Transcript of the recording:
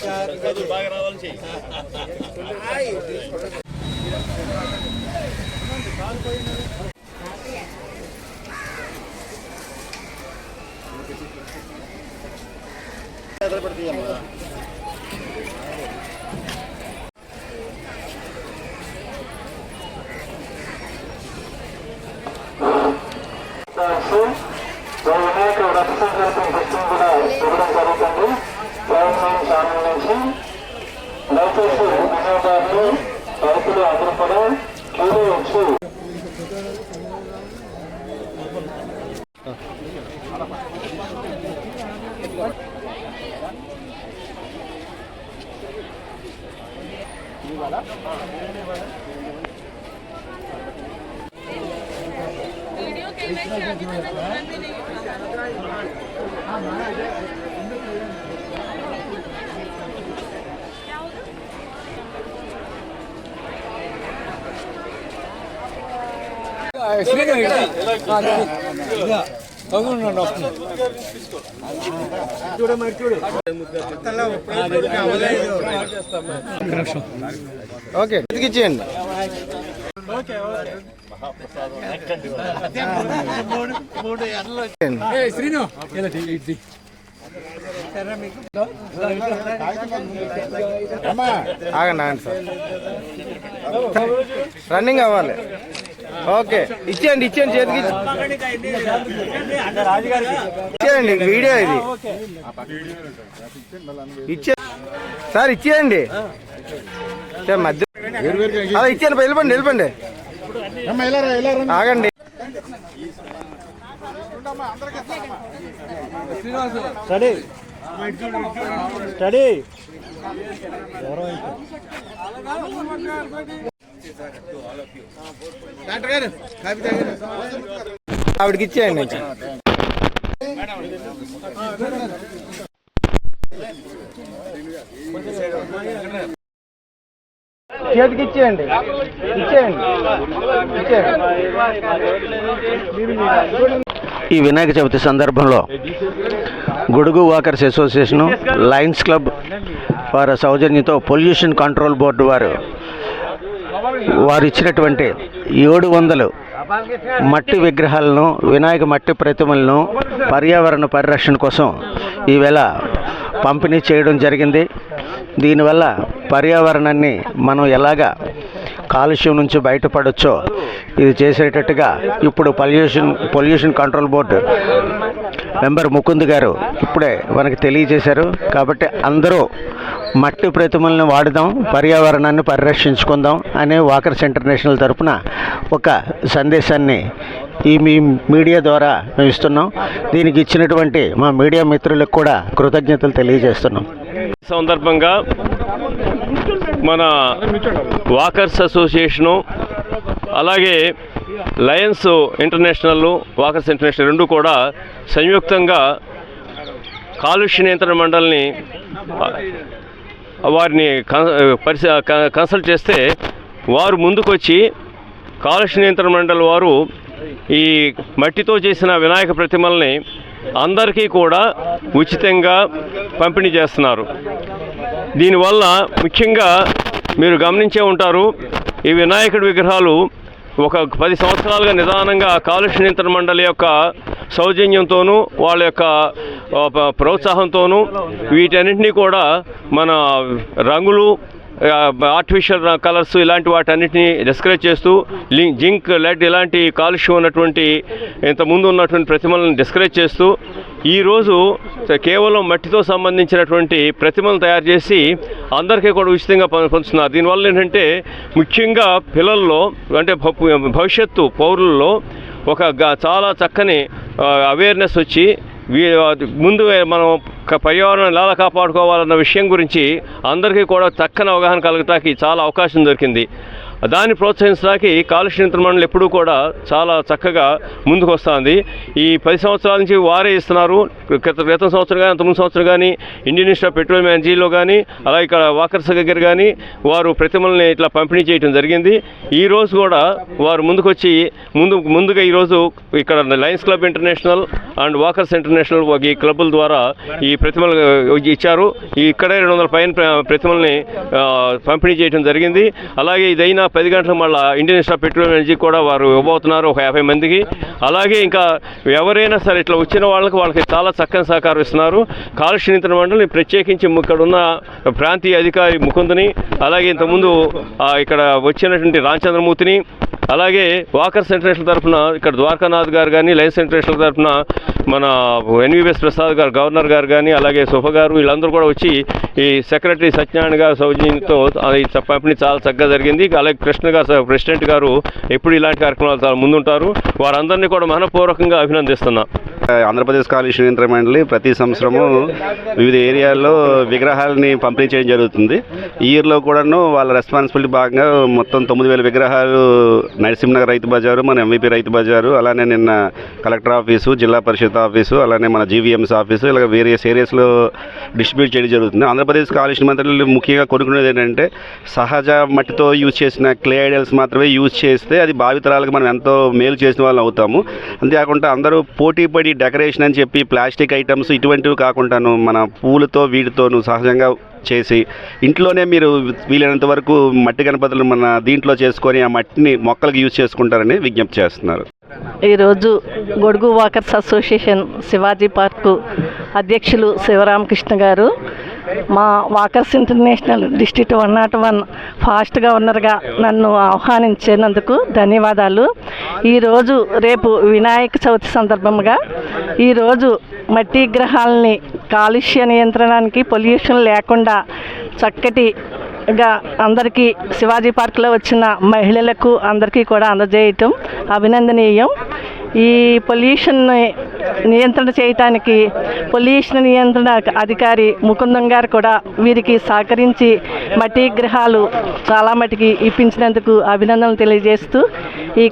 బాగా రావాలి చెయ్యి వినాయక రథసంకల్పం పుస్తకం కూడా ఇవ్వడం జరుగుతుంది లైన్ లైన్ ఛానల్ నుంచి దయచేసి వినియోగదారులు రైతులు అందరూ కూడా క్యూలో వచ్చి वीडियो कैमरे से आगे तक ध्यान में नहीं ఓకే ఇచ్చేయండి ఆగండి ఆగండి సార్ రన్నింగ్ అవ్వాలి ఓకే. ఇచ్చేయండి ఇచ్చేయండి చేతికి. ఇచ్చేయండి వీడియో ఇది. ఇచ్చే సార్ ఇచ్చేయండి. మధ్య అలా ఇచ్చేయండి వెళ్ళిపోండి వెళ్ళిపోండి. ఆగండి. డాక్టర్ గారు కాఫీ తాగారు ఆవిడకి ఇచ్చేయండి చేతికి ఇచ్చేయండి ఇచ్చేయండి ఇచ్చేయండి ఈ వినాయక చవితి సందర్భంలో గొడుగు వాకర్స్ అసోసియేషను లయన్స్ క్లబ్ వారి సౌజన్యంతో పొల్యూషన్ కంట్రోల్ బోర్డు వారు వారు ఇచ్చినటువంటి ఏడు వందలు మట్టి విగ్రహాలను వినాయక మట్టి ప్రతిమలను పర్యావరణ పరిరక్షణ కోసం ఈవేళ పంపిణీ చేయడం జరిగింది. దీనివల్ల పర్యావరణాన్ని మనం ఎలాగా కాలుష్యం నుంచి బయటపడొచ్చో ఇది చేసేటట్టుగా ఇప్పుడు pollution pollution control board member Mukund garu ఇప్పుడే మనకి తెలియజేశారు. కాబట్టి అందరూ మట్టి ప్రతిమలను వాడుదాం పర్యావరణాన్ని పరిరక్షించుకుందాం అనే వాకర్స్ ఇంటర్నేషనల్ తరపున ఒక సందేశాన్ని ఈ మీ మీడియా ద్వారా మేము ఇస్తున్నాం. దీనికి ఇచ్చినటువంటి మా మీడియా మిత్రులకు కూడా కృతజ్ఞతలు తెలియజేస్తున్నాం. సందర్భంగా మన వాకర్స్ అసోసియేషను అలాగే లయన్స్ ఇంటర్నేషనల్ వాకర్స్ ఇంటర్నేషనల్ రెండు కూడా సంయుక్తంగా కాలుష్య నియంత్రణ మండలిని వారిని పరిశ కన్సల్ట్ చేస్తే వారు ముందుకొచ్చి కాలుష్య నియంత్రణ మండలి వారు ఈ మట్టితో చేసిన వినాయక ప్రతిమల్ని అందరికీ కూడా ఉచితంగా పంపిణీ చేస్తున్నారు. దీనివల్ల ముఖ్యంగా మీరు గమనించే ఉంటారు ఈ వినాయకుడి విగ్రహాలు ఒక పది సంవత్సరాలుగా నిదానంగా కాలుష్య నియంత్రణ మండలి యొక్క సౌజన్యంతోనూ వాళ్ళ యొక్క ప్రోత్సాహంతోనూ వీటన్నింటినీ కూడా మన రంగులు ఆర్టిఫిషియల్ కలర్స్ ఇలాంటి వాటన్నిటిని డిస్కరేజ్ చేస్తూ లింక్ జింక్ లెడ్ ఇలాంటి కాలుష్యం ఉన్నటువంటి ఇంతకుముందు ఉన్నటువంటి ప్రతిమలను డిస్కరేజ్ చేస్తూ ఈరోజు కేవలం మట్టితో సంబంధించినటువంటి ప్రతిమను తయారు చేసి అందరికీ కూడా ఉచితంగా పంచుతున్నారు. దీనివల్ల ఏంటంటే ముఖ్యంగా పిల్లల్లో అంటే భవిష్యత్తు పౌరుల్లో ఒక గ- చాలా చక్కని అవేర్నెస్ వచ్చి ముందు మనం పర్యావరణం ఎలా కాపాడుకోవాలన్న విషయం గురించి అందరికీ కూడా చక్కని అవగాహన కలగటానికి చాలా అవకాశం దొరికింది. దాన్ని ప్రోత్సహించడానికి కాలుష్య నియంత్రణ మండలి ఎప్పుడూ కూడా చాలా చక్కగా ముందుకు వస్తుంది. ఈ పది సంవత్సరాల నుంచి వారే ఇస్తున్నారు. క్రిత క్రితం సంవత్సరం కానీ అంతకుముందు సంవత్సరం కానీ ఇండియన్ ఇన్స్టిట్యూట్ ఆఫ్ పెట్రోలియం ఎనర్జీలో కానీ అలాగే ఇక్కడ వాకర్స్ దగ్గర కానీ వారు ప్రతిమల్ని ఇట్లా పంపిణీ చేయడం జరిగింది. ఈ రోజు కూడా వారు ముందుకొచ్చి ముందు ముందుగా ఈరోజు ఇక్కడ Lions club International and Walkers International ఈ క్లబ్బుల ద్వారా ఈ ప్రతిమలు ఇచ్చారు. ఈ ఇక్కడే రెండు వందల పైన ప్ర- ప్రతిమల్ని పంపిణీ చేయడం జరిగింది. అలాగే ఇదైనా పది గంటల మళ్ళీ Indian Institute petrol petroleum energy కూడా వారు ఇవ్వబోతున్నారు ఒక యాభై మందికి. అలాగే ఇంకా ఎవరైనా సరే ఇట్లా వచ్చిన వాళ్ళకి వాళ్ళకి చాలా చక్కని సహకారం ఇస్తున్నారు. కాలుష్య నియంత్రణ మండలి ప్రత్యేకించి ఇక్కడ ఉన్న ప్రాంతీయ అధికారి ముకుందని అలాగే ఇంతకుముందు ఇక్కడ వచ్చినటువంటి రామచంద్రమూర్తిని అలాగే వాకర్స్ ఇంటర్నేషనల్ తరఫున ఇక్కడ ద్వారకానాథ్ గారు కానీ లయన్స్ ఇంటర్నేషనల్ తరఫున మన ఎన్విఎస్ ప్రసాద్ గారు గవర్నర్ గారు కానీ అలాగే సుఫ గారు వీళ్ళందరూ కూడా వచ్చి ఈ సెక్రటరీ సత్యనారాయణ గారు సౌజన్యంతో అది చ- పంపిణీ చాలా చక్కగా జరిగింది. అలాగే కృష్ణ గారు స- ప్రెసిడెంట్ గారు ఎప్పుడు ఇలాంటి కార్యక్రమాలు చాలా ముందుంటారు. వారందరినీ కూడా మనపూర్వకంగా అభినందిస్తున్నాం. ఆంధ్రప్రదేశ్ కాలుష్య నియంత్రణ మండలి ప్రతి సంవత్సరము వివిధ ఏరియాల్లో విగ్రహాలని పంపిణీ చేయడం జరుగుతుంది. ఈ ఇయర్లో కూడాను వాళ్ళ రెస్పాన్సిబిలిటీ భాగంగా మొత్తం తొమ్మిది వేల విగ్రహాలు నరసింహనగర్ రైతు బజారు మన ఎంవీపీ రైతు బజారు అలానే నిన్న కలెక్టర్ ఆఫీసు జిల్లా పరిషత్ ఆఫీసు అలానే మన జీవీఎంసీ ఆఫీసు ఇలా వేరియస్ ఏరియాస్లో డిస్ట్రిబ్యూట్ చేయడం జరుగుతుంది. ఆంధ్రప్రదేశ్ కాలుష్య మంత్రులు ముఖ్యంగా కొనుక్కునేది ఏంటంటే సహజ మట్టితో యూజ్ చేసిన క్లే ఐడియల్స్ మాత్రమే యూజ్ చేస్తే అది భావితరాలకు మనం ఎంతో మేలు చేసిన వాళ్ళం అవుతాము. అంతేకాకుండా అందరూ పోటీ పడి డెకరేషన్ అని చెప్పి ప్లాస్టిక్ ఐటమ్స్ ఇటువంటివి కాకుండాను మన పూలతో వీటితోను సహజంగా చేసి ఇంట్లోనే మీరు వీలైనంత వరకు మట్టి గణపతులు మన దీంట్లో చేసుకొని ఆ మట్టిని మొక్కలకు యూజ్ చేసుకుంటారని విజ్ఞప్తి చేస్తున్నారు. ఈరోజు గొడుగు వాకర్స్ అసోసియేషన్ శివాజీ పార్కు అధ్యక్షులు శివరామకృష్ణ గారు మా Walkers International district one not one past గవర్నర్గా నన్ను ఆహ్వానించినందుకు ధన్యవాదాలు. ఈరోజు రేపు వినాయక చవితి సందర్భంగా ఈరోజు మట్టి గ్రహాలని కాలుష్య నియంత్రణకి పొల్యూషన్ లేకుండా చక్కటి గా అందరికీ శివాజీ పార్క్లో వచ్చిన మహిళలకు అందరికీ కూడా అందజేయటం అభినందనీయం. ఈ పొల్యూషన్ నియంత్రణ చేయటానికి పొల్యూషన్ నియంత్రణ అధికారి ముకుందం గారు కూడా వీరికి సహకరించి మట్టి గ్రహాలు చాలా మటుకి ఇప్పించినందుకు అభినందనలు తెలియజేస్తూ ఈ